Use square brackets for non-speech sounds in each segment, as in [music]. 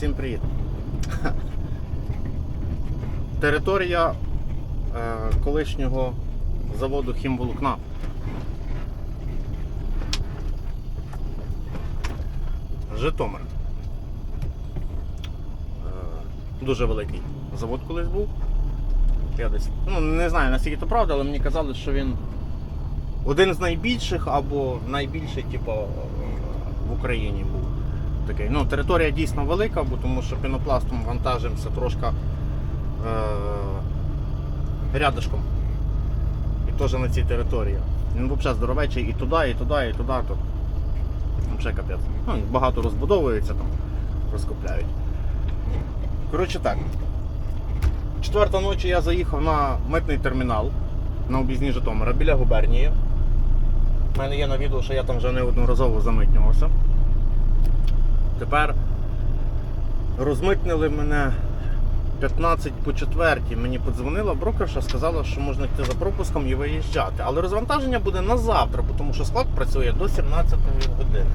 Всім привіт. Територія е, колишнього заводу хімволокна. Житомир. Е, дуже великий завод колись був. Я десь, ну не знаю наскільки це правда, але мені казали, що він один з найбільших або найбільший, типу, в Україні був. Такий. Ну, територія дійсно велика, бо тому що пінопластом вантажимося трошки е- рядышком. І теж на цій території. Він взагалі здоровечий і туди, і туди, і туди. То... Взагалі капець. Ну, багато розбудовується там, розкупляють. Коротше так. Четверта ночі я заїхав на митний термінал на об'їзні Житомира біля губернії. У мене є на відео, що я там вже неодноразово замитнювався. Тепер розмитнили мене 15 по 4. Мені подзвонила брокерша, сказала, що можна йти за пропуском і виїжджати. Але розвантаження буде на завтра, тому що склад працює до 17 години.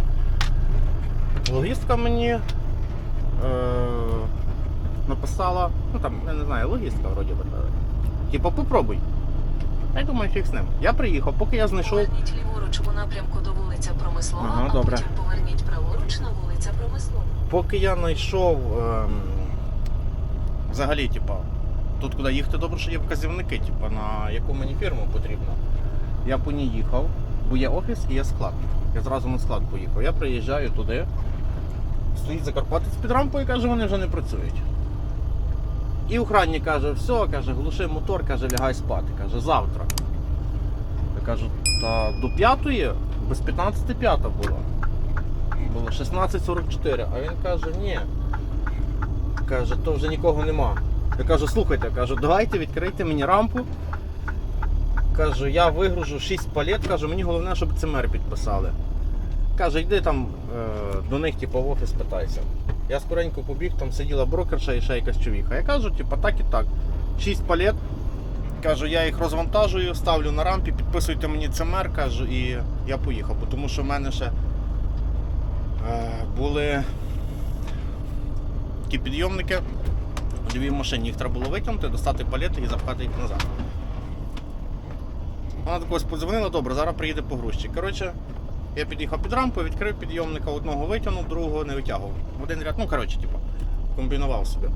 Логістка мені е- написала, ну там, я не знаю, логістка вроді би. Типа попробуй. Я думаю, фіг з ним. Я приїхав, поки я знайшов. Поверніть ліворуч у напрямку до вулиця Промислова, Ага, а добре. потім поверніть праворуч на вулиця Промислова. Поки я знайшов ем, взагалі, типа, тут куди їхати, добре, що є вказівники, типа, на яку мені фірму потрібно. Я по ній їхав, бо є офіс і є склад. Я зразу на склад поїхав. Я приїжджаю туди, стоїть Закарпатець під рампою і каже, вони вже не працюють. І охранник каже, все, каже, глуши мотор, каже, лягай спати. Каже, завтра. Я кажу, та до п'ятої, без 15 п'ята була. Було 16.44, а він каже, ні. Каже, то вже нікого нема. Я кажу, слухайте, кажу, давайте відкрийте мені рампу. Кажу, я вигружу 6 палет, кажу, мені головне, щоб ЦМР підписали. Каже, йди там е, до них, типу, в офіс питайся. Я скоренько побіг, там сиділа брокерша і ще якась човіха. Я кажу, типу, так і так. 6 палет. Кажу, я їх розвантажую, ставлю на рампі, підписуйте мені ЦМР, кажу, і я поїхав, тому що в мене ще Е, були такі підйомники в лівій машині. Їх треба було витягнути, достати палети і запхати їх назад. Вона так подзвонила, добре, зараз приїде погрузчик. Коротше, я під'їхав під рампу, відкрив підйомника, одного витягнув, другого не витягував. Один ряд, ну коротше, типу, комбінував собі.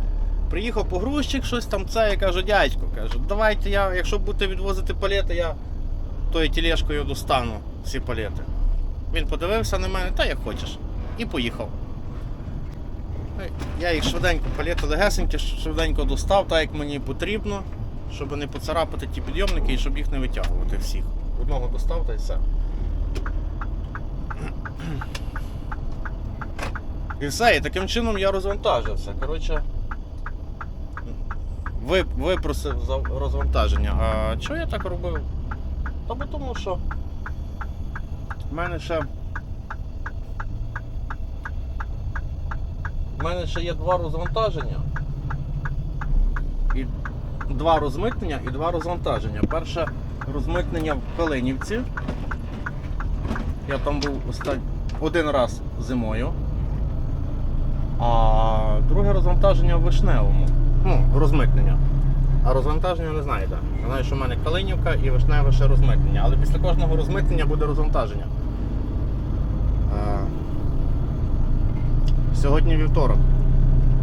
Приїхав погрузчик, щось там це, я кажу, дядько, кажу, давайте я, якщо будете відвозити палети, я тою тележкою достану всі палети. Він подивився на мене, та як хочеш. І поїхав. Я їх швиденько палети легесенькі, швиденько достав, так як мені потрібно, щоб не поцарапати ті підйомники і щоб їх не витягувати всіх. Одного достав та й все. І все, і таким чином я розвантажився. Коротше, випросив за розвантаження. А чого я так робив? Та бо тому що в мене ще. У мене ще є два розвантаження. І два розмитнення і два розвантаження. Перше розмитнення в Калинівці. Я там був остань... один раз зимою. А друге розвантаження в Вишневому. Ну, розмитнення. А розвантаження не. Я знаю, що в мене Калинівка і Вишневе ще розмитнення. Але після кожного розмитнення буде розвантаження. Е, Сьогодні вівторок.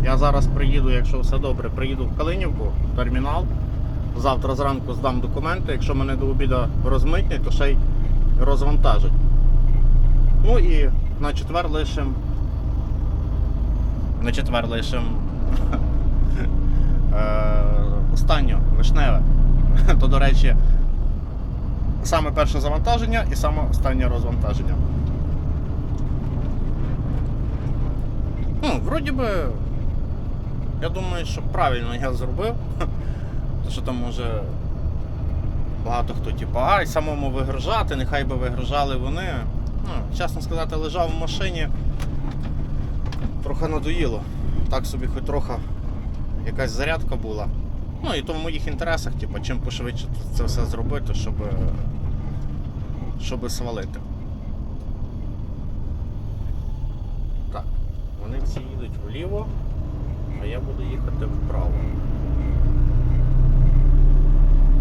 Я зараз приїду, якщо все добре, приїду в Калинівку, в термінал. Завтра зранку здам документи. Якщо мене до обіду розмитнять, то ще й розвантажать. Ну і на четвер лишим. На четвер лишим. [laughs] е, Останнє вишневе. [laughs] То, до речі, саме перше завантаження і саме останнє розвантаження. Ну, вроді би, я думаю, що правильно я зробив. [laughs] Тому що там може багато хто типу, ай, самому вигружати, нехай би вигружали вони. Ну, чесно сказати, лежав в машині, трохи надоїло. Так собі хоч трохи якась зарядка була. Ну і то в моїх інтересах, типу, чим пошвидше це все зробити, щоб, щоб свалити. Так, вони всі їдуть вліво. а я буду їхати вправо.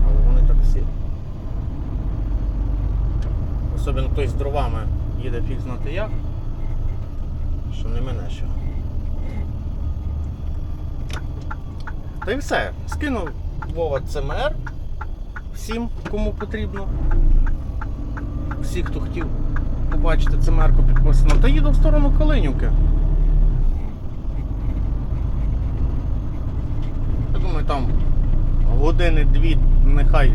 Але вони так всі. Особливо той з дровами їде фіг знати як. Що не мене що. Та й все. Скинув Вова ЦМР всім, кому потрібно. Всі, хто хотів побачити ЦМР-ку підписано, та їду в сторону Калинівки. Я думаю, там години-дві, нехай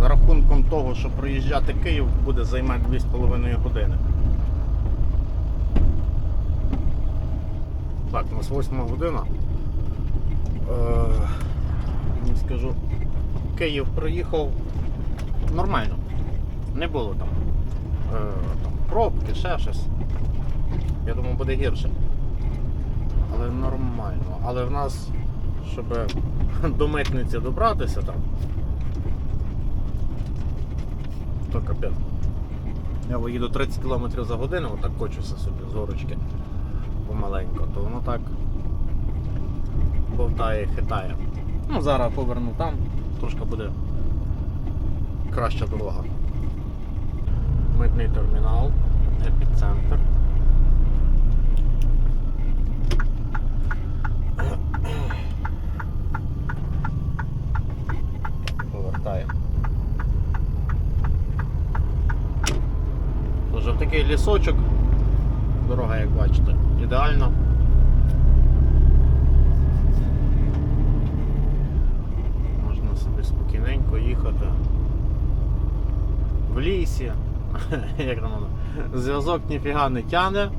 з рахунком того, що проїжджати Київ, буде займати 2,5 години. Так, у нас 8 година. Е, скажу. Київ проїхав нормально. Не було там, е, там пробки, ще щось. Я думаю, буде гірше. Але нормально. Але в нас, щоб [laughs] до митниці добратися там, то капець. Я виїду 30 км за годину, отак кочуся собі з горочки помаленько, то воно так бовтає, хитає. Ну, зараз поверну там, трошки буде краща дорога. Митний термінал, епіцентр. Повертає. Тож в такий лісочок, дорога, як бачите, ідеально. Можна собі спокійненько їхати. В лісі. [laughs] Як там? Зв'язок ніфіга не тяне.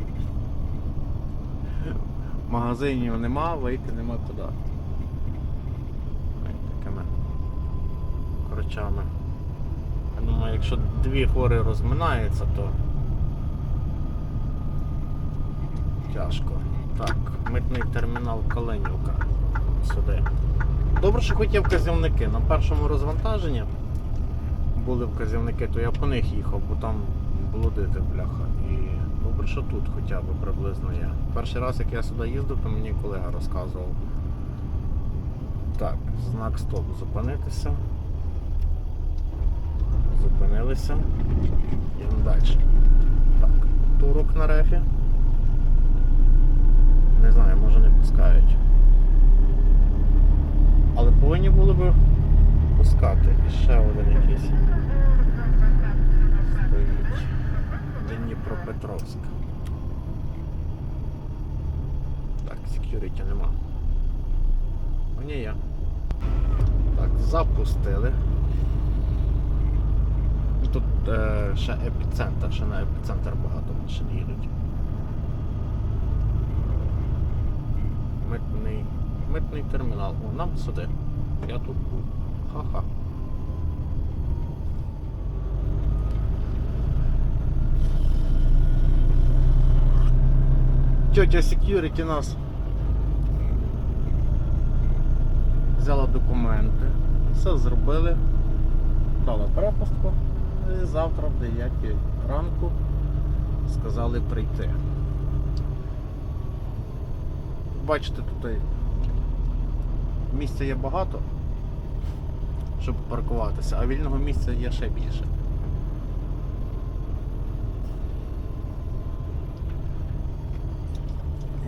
Магазинів нема, вийти нема куди. Такими корочами. Я думаю, якщо дві фори розминаються, то тяжко. Так, митний термінал Калинівка. Сюди. Добре, що хоч є вказівники. На першому розвантаженні були вказівники, то я по них їхав, бо там блудити бляха. І добре, що тут хоча б приблизно є. Перший раз, як я сюди їздив, то мені колега розказував. Так, знак стоп, зупинитися. Зупинилися. Йдемо далі. Так, турок на рефі. Не знаю, може не пускають. Але повинні були би пускати. І ще один якийсь. Стоїть. Дніпропетровськ. Так, секюріті нема. Мені є. Так, запустили. Тут е, ще епіцентр, ще на епіцентр багато машин їдуть. Митний, митний термінал. О, нам сюди. Я тут був. Ха-ха. Тетя security нас взяла документи, все зробили, дали перепустку і завтра в 9 ранку сказали прийти. Бачите, тут місця є багато, щоб паркуватися, а вільного місця є ще більше.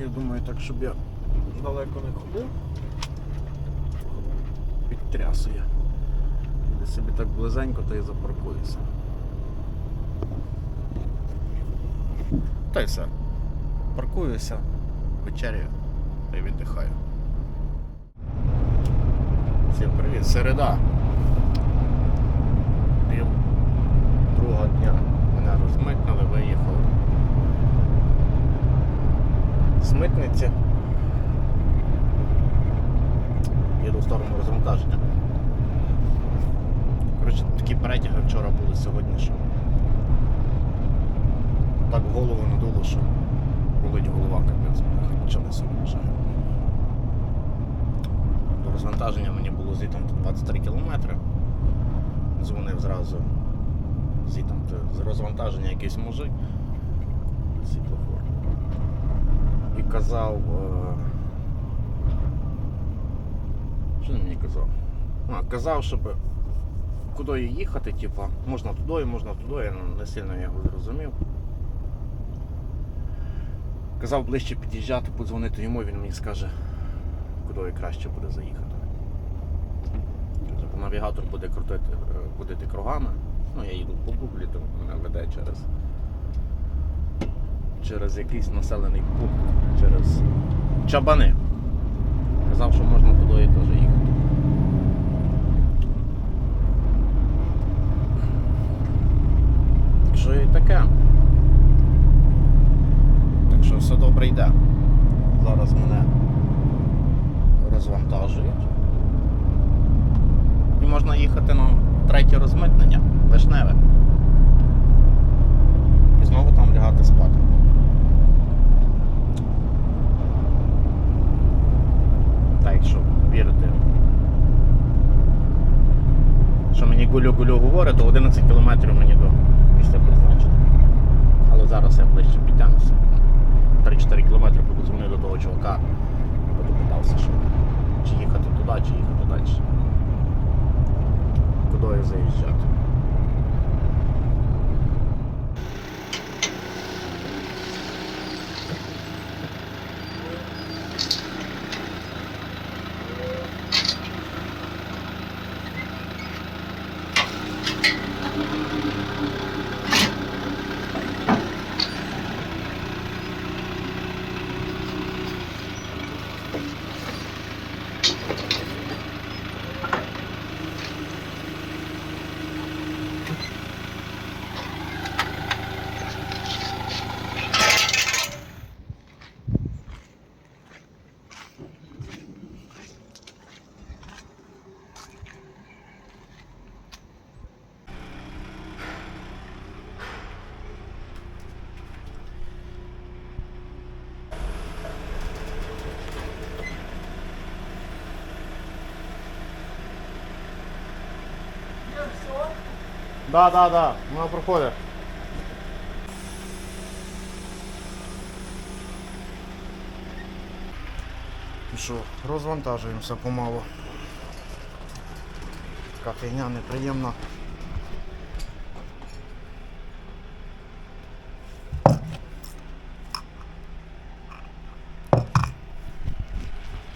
Я думаю, так, щоб я далеко не ходив. Підтрясує. Де собі так близенько, то і запаркуюся. Та й все. Паркуюся, вечерю та й віддихаю. Всім привіт, середа. Пів другого дня мене розмитнили, виїхав з митниці. Їду в сторону розвантаження. Коротше, такі перетяги вчора були сьогодні, що так голову надуло, що болить голова капець. Почали собі вважаю. До розвантаження мені було звітом 23 кілометри. Дзвонив зразу звітом з розвантаження якийсь мужик. Світлофор. І казав, е, Що він мені казав? А, казав, щоб куди їхати, типа, можна туди, можна туди, я не сильно його зрозумів. Казав ближче під'їжджати, подзвонити йому, він мені скаже, куди краще буде заїхати. Навігатор буде крутити, е, ходити кругами. Ну, я їду по гуглі, то мене веде через, через якийсь населений пункт, через чабани. Казав, що можна туди теж їхати. Так що і таке. Все добре йде. Зараз мене розвантажують. І можна їхати на третє розмитнення, вишневе. І знову там лягати спати. Так, якщо вірити. Що мені гулю-гулю говорить, то 11 кілометрів мені до місця призначення. Але зараз я ближче підтягнуся. 3-4 кілометри буду дзвонити до того чувака. Буду питався, що чи їхати туди, чи їхати далі. Куди я заїжджати. Да, да, да, вона проходить. І що, розвантажуємося помалу. Така фігня неприємна.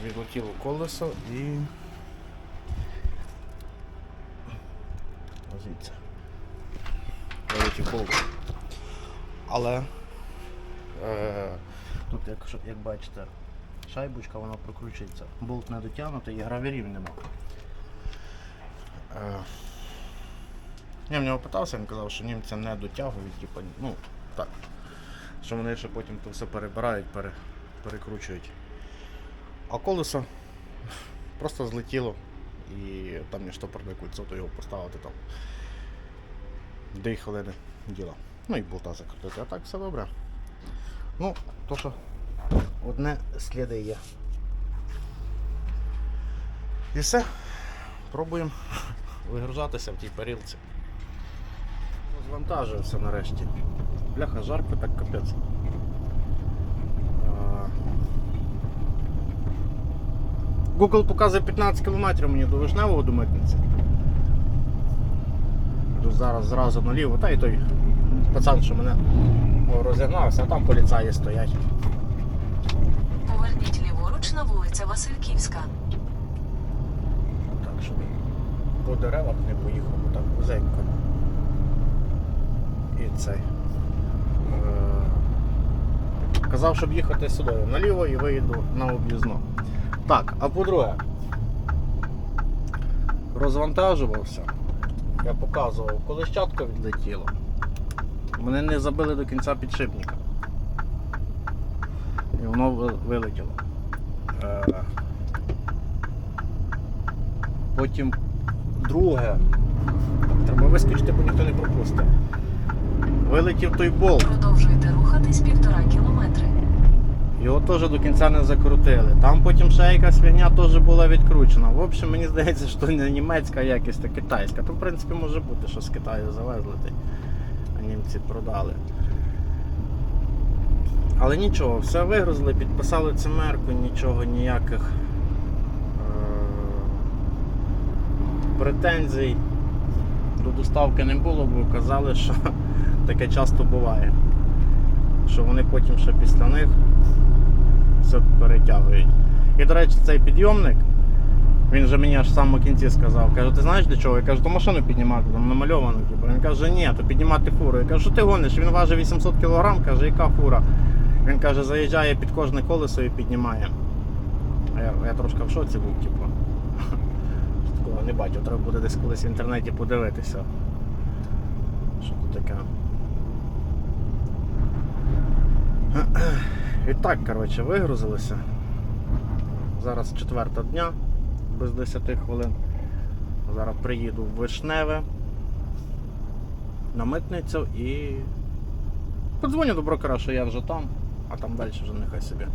Відлетіло колесо і звідси. Вилетів. Але е, тут, як, як бачите, шайбочка вона прокручується. Болт не дотягнутий і гравірів нема. Е, я в нього питався, він казав, що німці не дотягують, типу, ну так. Що вони ще потім то все перебирають, пере, перекручують. А колесо [laughs] просто злетіло і там є штопорне кольцо, то його поставити там. Дві хвилини діла. Ну і болта закрутити, а так все добре. Ну, то що одне сліди є. І все. Пробуємо [laughs] вигружатися в тій парілці. Розвантажився нарешті. Бляха, жарко, так капець. Google показує 15 км мені до Вишневого до митниці. Зараз зразу наліво, та й той пацан, що мене розігнався, а там поліцаї стоять. Поверніть ліворуч на вулиця Васильківська. Так, щоб по деревах не поїхав, бо так вузенько. І цей. Е, Казав, щоб їхати сюди наліво і виїду на об'їзну. Так, а по-друге, розвантажувався. Я показував, коли щатка відлетіла. Мене не забили до кінця підшипника. І воно вилетіло. Е, Потім друге. Треба вискочити, бо ніхто не пропустить. Вилетів той болт. Продовжуйте рухатись півтора кілометри. Його теж до кінця не закрутили. Там потім ще якась фігня теж була відкручена. В общем, мені здається, що не німецька якість, а китайська. То в принципі може бути, що з Китаю завезли, а німці продали. Але нічого, все вигрузили, підписали цимерку, нічого ніяких е- претензій до доставки не було, бо казали, що [laughs] таке часто буває. Що вони потім ще після них все перетягують. І, до речі, цей підйомник, він же мені аж в самому кінці сказав, каже, ти знаєш для чого? Я кажу, то машину піднімати, там намальовано. Типу. Він каже, ні, то піднімати фуру. Я кажу, що ти гониш? Він важить 800 кг, каже, яка фура? Він каже, заїжджає під кожне колесо і піднімає. А я, я трошки в шоці був, типу. Такого не бачив, треба буде десь колись в інтернеті подивитися. Що тут таке? І так, коротше, вигрузилися. Зараз четверта дня, без 10 хвилин. Зараз приїду в Вишневе на митницю і подзвоню до брокера, що я вже там, а там далі вже нехай собі.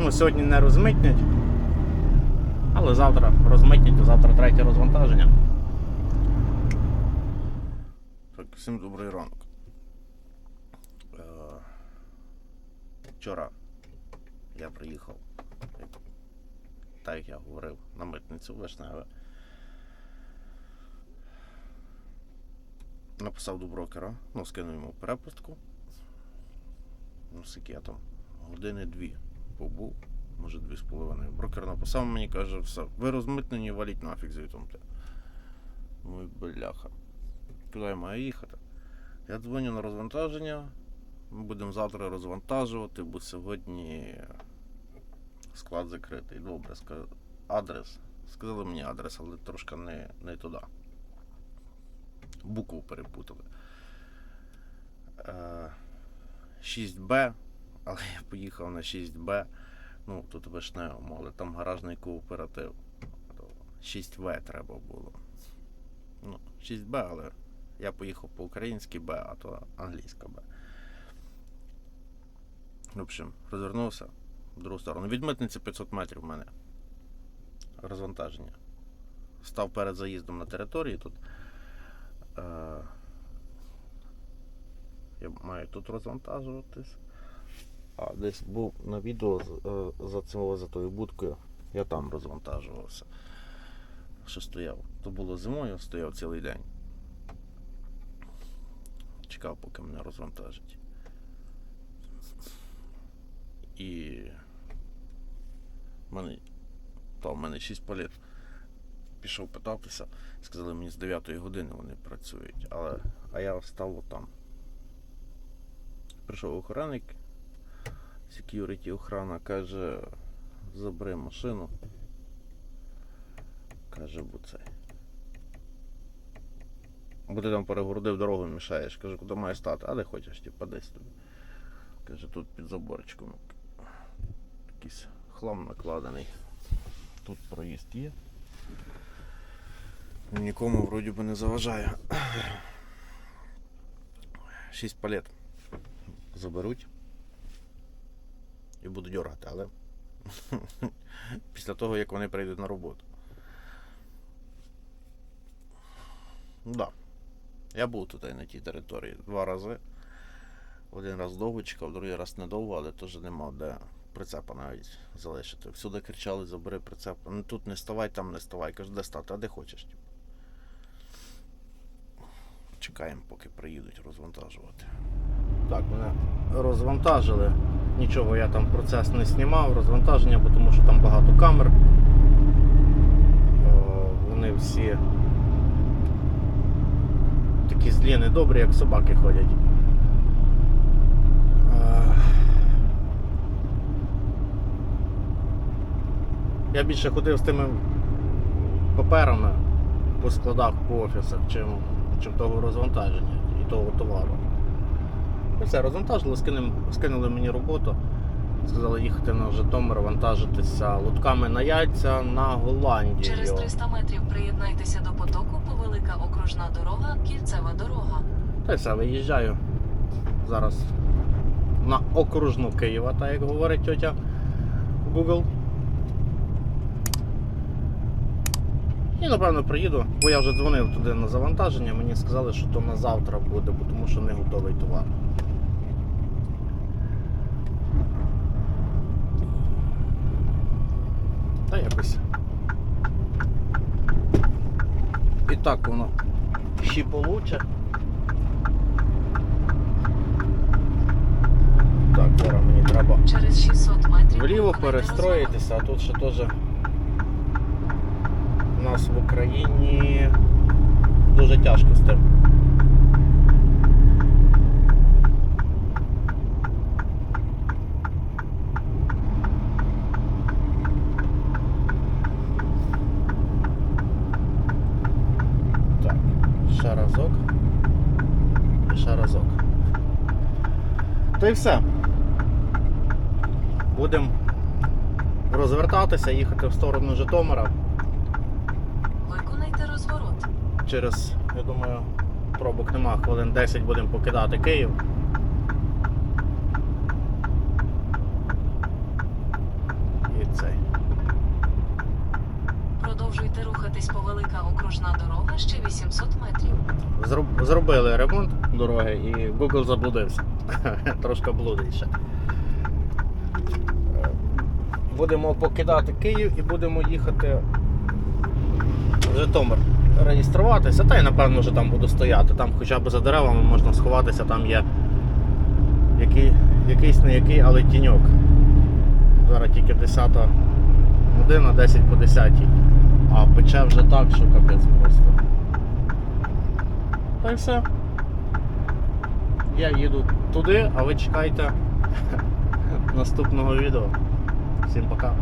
Ну, сьогодні не розмитнять, але завтра розмитнять, а завтра третє розвантаження. Так, всім добрий ранок. Е, Вчора я приїхав, так як я говорив, на митницю Вишневе. Написав до брокера, ну, скинув йому перепустку. Ну, скільки я там години дві побув, може дві з половиною. Брокер написав мені, каже, все, ви розмитнені, валіть нафіг звітом. Ну бляха. Куди я маю їхати? Я дзвоню на розвантаження. Ми будемо завтра розвантажувати, бо сьогодні склад закритий. Добре, адрес. Сказали мені адрес, але трошки не, не туди. Букву перепутали. Е, 6Б, але я поїхав на 6Б. Ну, тут вишневому, але там гаражний кооператив. 6В треба було. Ну, 6Б, але я поїхав по-українськи Б, а то англійська Б. В общем, розвернувся в другу сторону. Від митниці 500 метрів в мене. Розвантаження. Став перед заїздом на території тут. Е, я маю тут розвантажуватись. А десь був на відео е, за цього за тою будкою. Я там розвантажувався. Що стояв. То було зимою, стояв цілий день. Чекав, поки мене розвантажать. І мене, та, в мене 6 палет. Пішов питатися, сказали мені з 9 години вони працюють, але а я став там. Прийшов охранник, security охрана, каже, забери машину. Каже, бо це. Бо ти там перегородив дорогу, мішаєш. Каже, куди має стати? А де хочеш, типа десь тобі. Каже, тут під заборчиком. Якийсь хлам накладений. Тут проїзд є. Нікому вроді би не заважає. Шість палет заберуть і буду дергати, але [laughs] після того, як вони прийдуть на роботу. Да. Я був тут на тій території два рази. Один раз довго чекав, другий раз недовго, але теж не мав де прицепа навіть залишити. Всюди кричали, забери прицеп. Ну тут не ставай, там не ставай. Кажу, де стати, а де хочеш. Типу. Чекаємо, поки приїдуть розвантажувати. Так, мене розвантажили. Нічого я там процес не знімав, розвантаження, бо тому що там багато камер. Вони всі такі злі, недобрі, як собаки ходять. Я більше ходив з тими паперами по складах, по офісах, чим, чим того розвантаження і того товару. Ну все, розвантажили, скинули, скинули мені роботу. Сказали їхати на Житомир, вантажитися лотками на яйця на Голландію. Через 300 метрів приєднайтеся до потоку по велика окружна дорога, кільцева дорога. Та й все, виїжджаю зараз на окружну Києва, так як говорить тьотя Google. І напевно приїду, бо я вже дзвонив туди на завантаження, мені сказали, що то на завтра буде, бо тому що не готовий товар. Та якось. І так воно ще получше. Так, зараз мені треба Через 600 метрів вліво перестроїтися, а тут ще теж нас в Україні дуже тяжко з тим. Так, ще разок. І ще разок. І все. Будемо розвертатися, їхати в сторону Житомира. Через, я думаю, пробок нема, хвилин 10 будемо покидати Київ. І цей. Продовжуйте рухатись по велика окружна дорога ще 800 метрів. Зроб- Зробили ремонт дороги і Google заблудився. [laughs] Трошки блудить. Будемо покидати Київ і будемо їхати в Житомир реєструватися. Та й напевно вже там буду стояти. Там хоча б за деревами можна сховатися, там є який, якийсь не який, але тіньок. Зараз тільки 10 година, 10 по 10. А пече вже так, що капець просто. Та й все. Я їду туди, а ви чекайте [laughs] наступного відео. Всім пока.